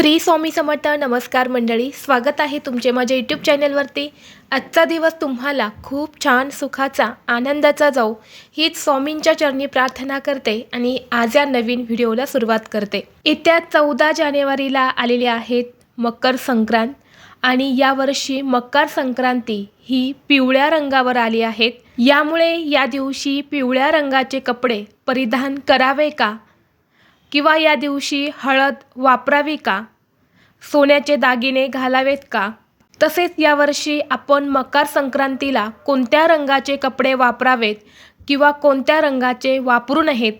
श्री स्वामी समर्थ नमस्कार मंडळी स्वागत आहे तुमचे माझ्या यूट्यूब चॅनलवरती आजचा दिवस तुम्हाला खूप छान सुखाचा आनंदाचा जाऊ हीच स्वामींच्या चरणी प्रार्थना करते आणि आज या नवीन व्हिडिओला सुरुवात करते. येत्या चौदा जानेवारीला आलेल्या आहेत मकर संक्रांत आणि यावर्षी मकर संक्रांती ही पिवळ्या रंगावर आली आहेत यामुळे या दिवशी पिवळ्या रंगाचे कपडे परिधान करावे का? किंवा या दिवशी हळद वापरावी का? सोन्याचे दागिने घालावेत का? तसेच यावर्षी आपण मकर संक्रांतीला कोणत्या रंगाचे कपडे वापरावेत किंवा कोणत्या रंगाचे वापरू नयेत?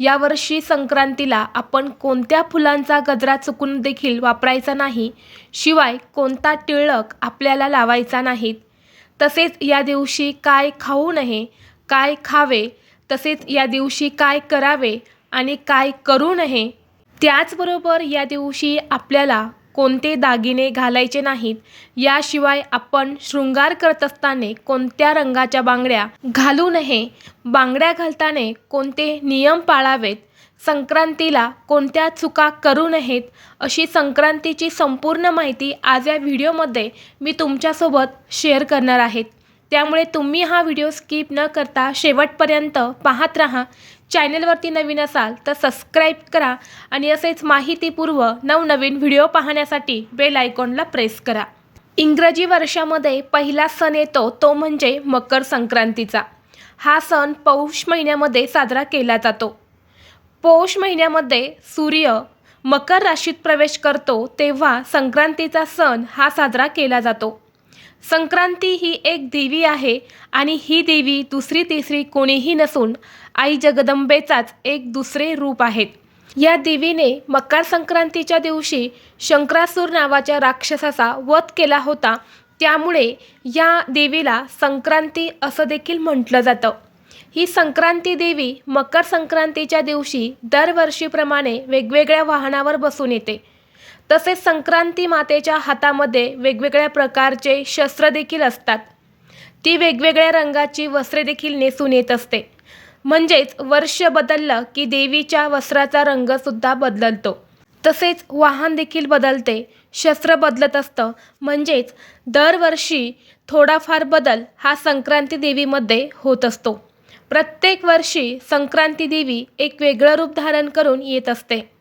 यावर्षी संक्रांतीला आपण कोणत्या फुलांचा गजरा चुकून देखील वापरायचा नाही शिवाय कोणता टिळक आपल्याला लावायचा नाहीत? तसेच या दिवशी काय खाऊ नये काय खावे? तसेच या दिवशी काय करावे? आणि काय करू नये त्याचबरोबर या दिवशी आपल्याला कोणते दागिने घालायचे नाहीत याशिवाय आपण शृंगार करत असताना कोणत्या रंगाच्या बांगड्या घालू नये बांगड्या घालताना कोणते नियम पाळावेत संक्रांतीला कोणत्या चुका करू नयेत अशी संक्रांतीची संपूर्ण माहिती आज या व्हिडिओमध्ये मी तुमच्यासोबत शेअर करणार आहेत त्यामुळे तुम्ही हा व्हिडिओ स्किप न करता शेवटपर्यंत पाहत राहा. चॅनलवरती नवीन असाल तर सबस्क्राईब करा आणि असेच माहितीपूर्व नवनवीन व्हिडिओ पाहण्यासाठी बेल आयकॉनला प्रेस करा. इंग्रजी वर्षामध्ये पहिला सण येतो तो म्हणजे मकर संक्रांतीचा. हा सण पौष महिन्यामध्ये साजरा केला जातो. पौष महिन्यामध्ये सूर्य मकर राशीत प्रवेश करतो तेव्हा संक्रांतीचा सण हा साजरा केला जातो. संक्रांती ही एक देवी आहे आणि ही देवी दुसरी तिसरी कोणीही नसून आई जगदंबेचाच एक दुसरे रूप आहेत. या देवीने मकर संक्रांतीच्या दिवशी शंकरासूर नावाच्या राक्षसाचा वध केला होता. त्यामुळे या देवीला संक्रांती असं देखील म्हटलं जातं. ही संक्रांती देवी मकर संक्रांतीच्या दिवशी दरवर्षीप्रमाणे वेगवेगळ्या वाहनावर बसून येते. तसेच संक्रांती मातेच्या हातामध्ये वेगवेगळ्या प्रकारचे शस्त्र देखील असतात. ती वेगवेगळ्या रंगाची वस्त्रे देखील नेसून येत असते. म्हणजेच वर्ष बदललं की देवीच्या वस्त्राचा रंगसुद्धा बदलतो. तसेच वाहन देखील बदलते. शस्त्र बदलत असतं. म्हणजेच दरवर्षी थोडाफार बदल हा संक्रांती देवीमध्ये होत असतो. प्रत्येक वर्षी संक्रांती देवी एक वेगळं रूप धारण करून येत असते.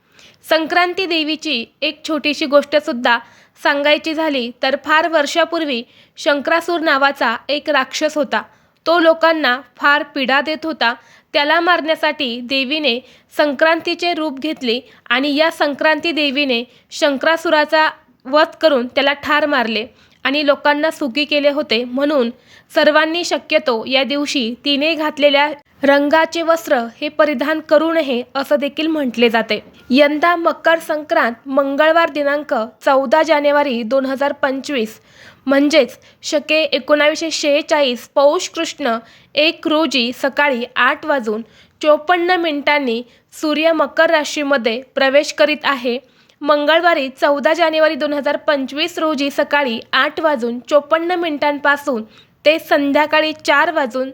संक्रांती देवीची एक छोटीशी गोष्टसुद्धा सांगायची झाली तर फार वर्षापूर्वी शंकरासूर नावाचा एक राक्षस होता. तो लोकांना फार पीडा देत होता. त्याला मारण्यासाठी देवीने संक्रांतीचे रूप घेतले आणि या संक्रांती देवीने शंकरासुराचा वध करून त्याला ठार मारले आणि लोकांना सुखी केले होते म्हणून सर्वांनी शक्यतो या दिवशी तिने घातलेल्या रंगाचे वस्त्र हे परिधान करू नये असं देखील म्हटले जाते. यंदा मकर संक्रांत मंगळवार दिनांक चौदा जानेवारी दोन हजार पंचवीस. म्हणजेच शके एकोणावीसशे शेहेचाळीस पौष कृष्ण एक रोजी सकाळी आठ वाजून चोपन्न मिनिटांनी सूर्य मकर राशीमध्ये प्रवेश करीत आहे. मंगळवारी चौदा जानेवारी दोन हजार पंचवीस रोजी सकाळी आठ वाजून चोपन्न मिनिटांपासून ते संध्याकाळी चार वाजून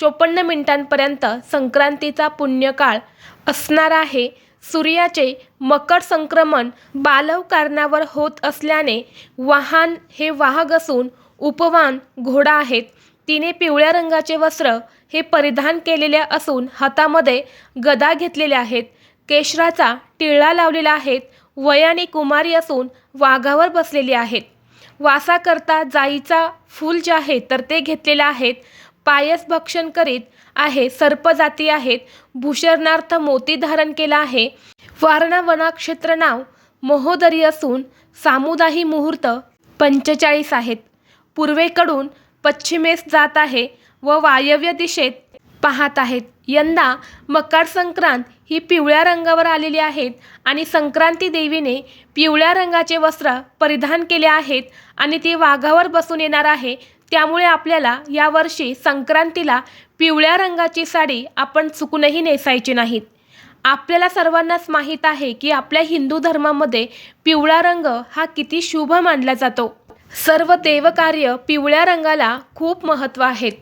चोपन्न मिनिटांपर्यंत संक्रांतीचा पुण्यकाळ असणार आहे. सूर्याचे मकर संक्रमण बालव कारणावर होत असल्याने वाहन हे वाहक असून उपवान घोडा आहेत. तिने पिवळ्या रंगाचे वस्त्र हे परिधान केलेले असून हातामध्ये गदा घेतलेल्या आहेत. केशराचा टिळा लावलेला आहेत वयाने कुमारी असून वाघावर बसलेली आहेत. वासाकरता जाईचा फूल जे आहे तर ते घेतलेले आहेत. पायस भक्षण करीत आहे सर्पजाती आहेत. भूषणार्थ मोती धारण केला आहे. वारणा वनाक्षेत्र नाव महोदरी असून सामुदाही मुहूर्त पंचेचाळीस आहेत. पूर्वेकडून पश्चिमेस जात आहे व वायव्य दिशेत पाहत आहेत. यंदा मकर संक्रांत ही पिवळ्या रंगावर आलेली आहेत आणि संक्रांती देवीने पिवळ्या रंगाचे वस्त्र परिधान केले आहेत आणि ती वाघावर बसून येणार आहे. त्यामुळे आपल्याला यावर्षी संक्रांतीला पिवळ्या रंगाची साडी आपण चुकूनही नेसायची नाहीत. आपल्याला सर्वांनाच माहीत आहे की आपल्या हिंदू धर्मामध्ये पिवळा रंग हा किती शुभ मानला जातो. सर्व देवकार्य पिवळ्या रंगाला खूप महत्त्व आहेत.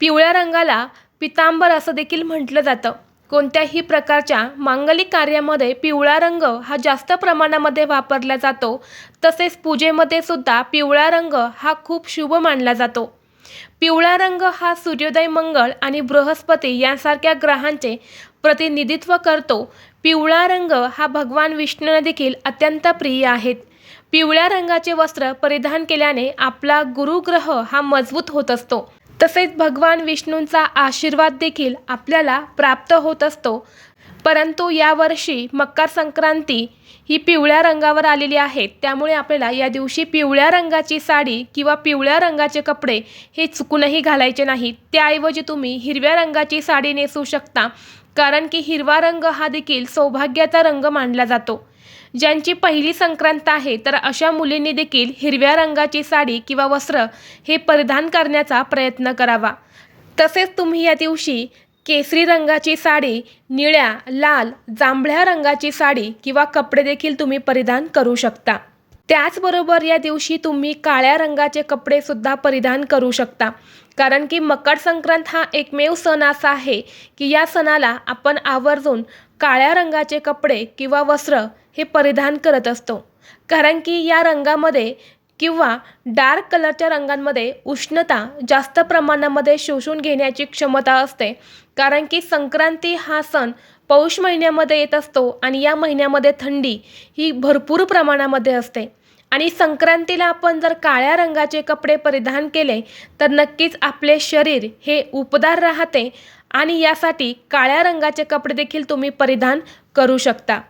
पिवळ्या रंगाला पितांबर असं देखील म्हटलं जातं. कोणत्याही प्रकारच्या मांगलिक कार्यामध्ये पिवळा रंग हा जास्त प्रमाणामध्ये वापरला जातो. तसेच पूजेमध्ये सुद्धा पिवळा रंग हा खूप शुभ मानला जातो. पिवळा रंग हा सूर्योदय मंगळ आणि बृहस्पती यांसारख्या ग्रहांचे प्रतिनिधित्व करतो. पिवळा रंग हा भगवान विष्णूंना देखील अत्यंत प्रिय आहेत. पिवळ्या रंगाचे वस्त्र परिधान केल्याने आपला गुरुग्रह हा मजबूत होत असतो. तसेच भगवान विष्णूंचा आशीर्वाद देखील आपल्याला प्राप्त होत असतो. परंतु यावर्षी मकर संक्रांती ही पिवळ्या रंगावर आलेली आहे. त्यामुळे आपल्याला या दिवशी पिवळ्या रंगाची साडी किंवा पिवळ्या रंगाचे कपडे हे चुकूनही घालायचे नाहीत त्याऐवजी तुम्ही हिरव्या रंगाची साडी नेसू शकता. कारण की हिरवा रंग हा देखील सौभाग्याचा रंग मानला जातो. ज्यांची पहिली संक्रांत आहे तर अशा मुलींनी देखील हिरव्या रंगाची साडी किंवा वस्त्र हे परिधान करण्याचा प्रयत्न करावा. तसेच तुम्ही या दिवशी केसरी रंगाची साडी निळ्या लाल जांभळ्या रंगाची साडी किंवा कपडे देखील तुम्ही परिधान करू शकता. त्याचबरोबर या दिवशी तुम्ही काळ्या रंगाचे कपडेसुद्धा परिधान करू शकता. कारण की मकर संक्रांत हा एकमेव सण असा आहे की या सणाला आपण आवर्जून काळ्या रंगाचे कपडे किंवा वस्त्र हे परिधान करत असतो. कारण की या रंगामध्ये किंवा डार्क कलरच्या रंगांमध्ये उष्णता जास्त प्रमाणामध्ये शोषून घेण्याची क्षमता असते. कारण की संक्रांती हा सण पौष महिन्यामध्ये येत असतो आणि या महिन्यामध्ये थंडी ही भरपूर प्रमाणामध्ये असते. आणि संक्रांतीला आपण जर काळ्या रंगाचे कपडे परिधान केले तर नक्कीच आपले शरीर हे उपदार राहते आणि यासाठी काळ्या रंगाचे कपडे देखील तुम्ही परिधान करू शकता.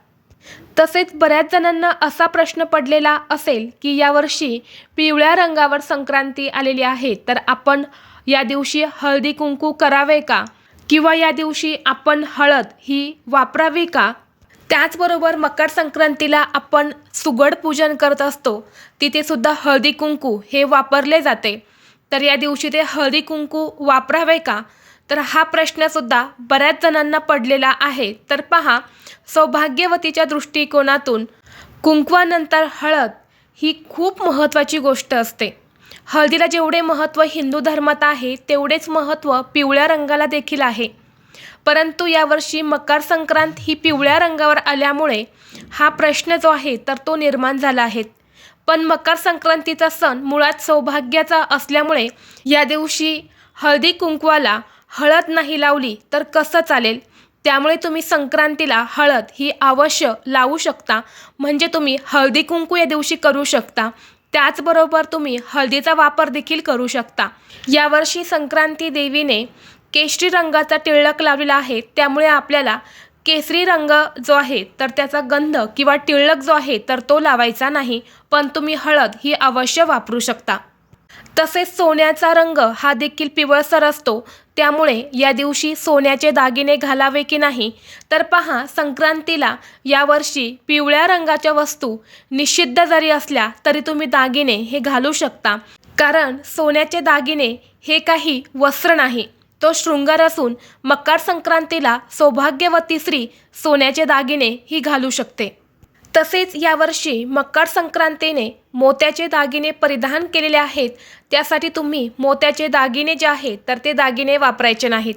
तसेच बऱ्याच जणांना असा प्रश्न पडलेला असेल की यावर्षी पिवळ्या रंगावर संक्रांती आलेली आहे तर आपण या दिवशी हळदी कुंकू करावे का? किंवा या दिवशी आपण हळद ही वापरावी का? त्याचबरोबर मकर संक्रांतीला आपण सुगड पूजन करत असतो तिथेसुद्धा हळदी कुंकू हे वापरले जाते. तर या दिवशी ते हळदी कुंकू वापरावे का? तर हा प्रश्नसुद्धा बऱ्याच जणांना पडलेला आहे. तर पहा सौभाग्यवतीच्या दृष्टिकोनातून कुंकवानंतर हळद ही खूप महत्त्वाची गोष्ट असते. हळदीला जेवढे महत्त्व हिंदू धर्मात आहे तेवढेच महत्त्व पिवळ्या रंगाला देखील आहे. परंतु यावर्षी मकर संक्रांत ही पिवळ्या रंगावर आल्यामुळे हा प्रश्न जो आहे तर तो निर्माण झाला आहे. पण मकर संक्रांतीचा सण मुळात सौभाग्याचा असल्यामुळे या दिवशी हळदी कुंकवाला हळद नाही लावली तर कसं चालेल? त्यामुळे तुम्ही संक्रांतीला हळद ही अवश्य लावू शकता. म्हणजे तुम्ही हळदी कुंकू या दिवशी करू शकता. त्याचबरोबर तुम्ही हळदीचा वापर देखील करू शकता. यावर्षी संक्रांती देवीने केशरी रंगाचा टिळक लावलेला आहे. त्यामुळे आपल्याला केसरी रंग जो आहे तर त्याचा गंध किंवा टिळक जो आहे तर तो लावायचा नाही. पण तुम्ही हळद ही अवश्य वापरू शकता. तसेच सोन्याचा रंग हा देखील पिवळसर असतो. त्यामुळे या दिवशी सोन्याचे दागिने घालावे की नाही? तर पहा संक्रांतीला यावर्षी पिवळ्या रंगाच्या वस्तू निषिद्ध जरी असल्या तरी तुम्ही दागिने हे घालू शकता. कारण सोन्याचे दागिने हे काही वस्त्र नाही. तो शृंगार असून मकर संक्रांतीला सौभाग्यवती स्त्री सोन्याचे दागिने ही घालू शकते. तसेच यावर्षी मकर संक्रांतीने मोत्याचे दागिने परिधान केलेले आहेत. त्यासाठी तुम्ही मोत्याचे दागिने जे आहेत तर ते दागिने वापरायचे नाहीत.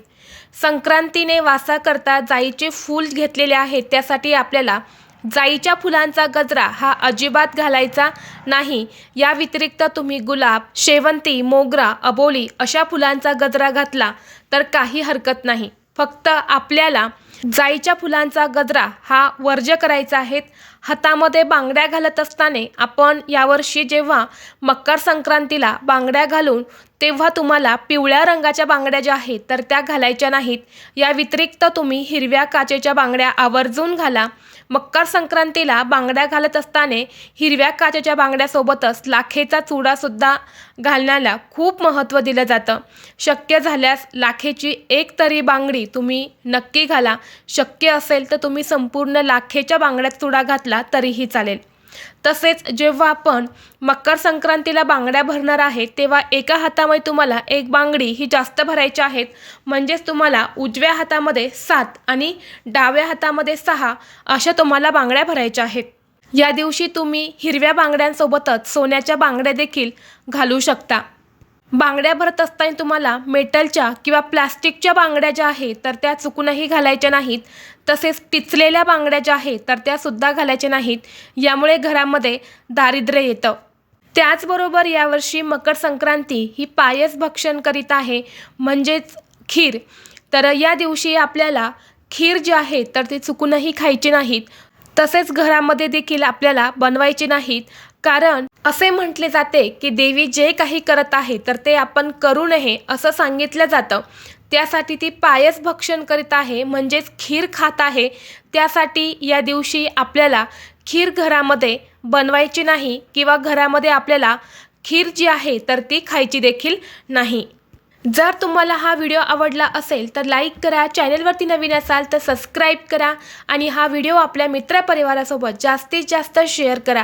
संक्रांतीने वासाकरता जाईचे फूल घेतलेले आहेत. त्यासाठी आपल्याला जाईच्या फुलांचा गजरा हा अजिबात घालायचा नाही. या व्यतिरिक्त तुम्ही गुलाब शेवंती मोगरा अबोली अशा फुलांचा गजरा घातला तर काही हरकत नाही. फक्त आपल्याला जाईच्या फुलांचा गजरा हा वर्ज्य करायचा आहे. हातामध्ये बांगड्या घालत असताना आपण यावर्षी जेव्हा मकर संक्रांतीला बांगड्या घालून तेव्हा तुम्हाला पिवळ्या रंगाच्या बांगड्या ज्या आहेत तर त्या घालायच्या नाहीत. या व्यतिरिक्त तुम्ही हिरव्या काचेच्या बांगड्या आवर्जून घाला. मकर संक्रांतीला बांगड्या घालत असताना हिरव्या काचेच्या बांगड्यासोबतच लाखेचा चुडासुद्धा घालण्याला खूप महत्त्व दिलं जातं. शक्य झाल्यास लाखेची एक तरी बांगडी तुम्ही नक्की घाला. शक्य असेल तर तुम्ही संपूर्ण लाखेच्या बांगड्यात चुडा घातला तरीही चालेल. तसेच जेव्हा आपण मकर संक्रांतीला बांगड्या भरणार आहे तेव्हा एका हातामध्ये तुम्हाला एक बांगडी ही जास्त भरायची आहेत म्हणजेच तुम्हाला उजव्या हातामध्ये सात आणि डाव्या हातामध्ये सहा अशा तुम्हाला बांगड्या भरायच्या आहेत. या दिवशी तुम्ही हिरव्या बांगड्यांसोबतच सोन्याच्या बांगड्या देखील घालू शकता. बांगड्या भरत असताना तुम्हाला मेटलच्या किंवा प्लास्टिकच्या बांगड्या ज्या आहेत तर त्या चुकूनही घालायच्या नाहीत. तसेच टिचलेल्या बांगड्या ज्या आहेत तर त्यासुद्धा घालायच्या नाहीत. यामुळे घरामध्ये दारिद्र्य येतं. त्याचबरोबर यावर्षी मकर संक्रांती ही पायस भक्षण करीत आहे म्हणजेच खीर. तर या दिवशी आपल्याला खीर जी आहे तर ती चुकूनही खायची नाहीत. तसेच घरामध्ये देखील आपल्याला बनवायची नाहीत. कारण असे म्हटले जाते की देवी जे काही करत आहे तर ते आपण करू नये असं सांगितलं जातं. त्यासाठी ती पायस भक्षण करीत आहे म्हणजेच खीर खात आहे. त्यासाठी या दिवशी आपल्याला खीर घरामध्ये बनवायची नाही किंवा घरामध्ये आपल्याला खीर जी आहे तर ती खायची देखील नाही. जर तुम्हाला हा व्हिडिओ आवडला असेल तर लाईक करा चॅनलवरती नवीन असाल तर सबस्क्राईब करा आणि हा व्हिडिओ आपल्या मित्रपरिवारासोबत जास्तीत जास्त शेअर करा.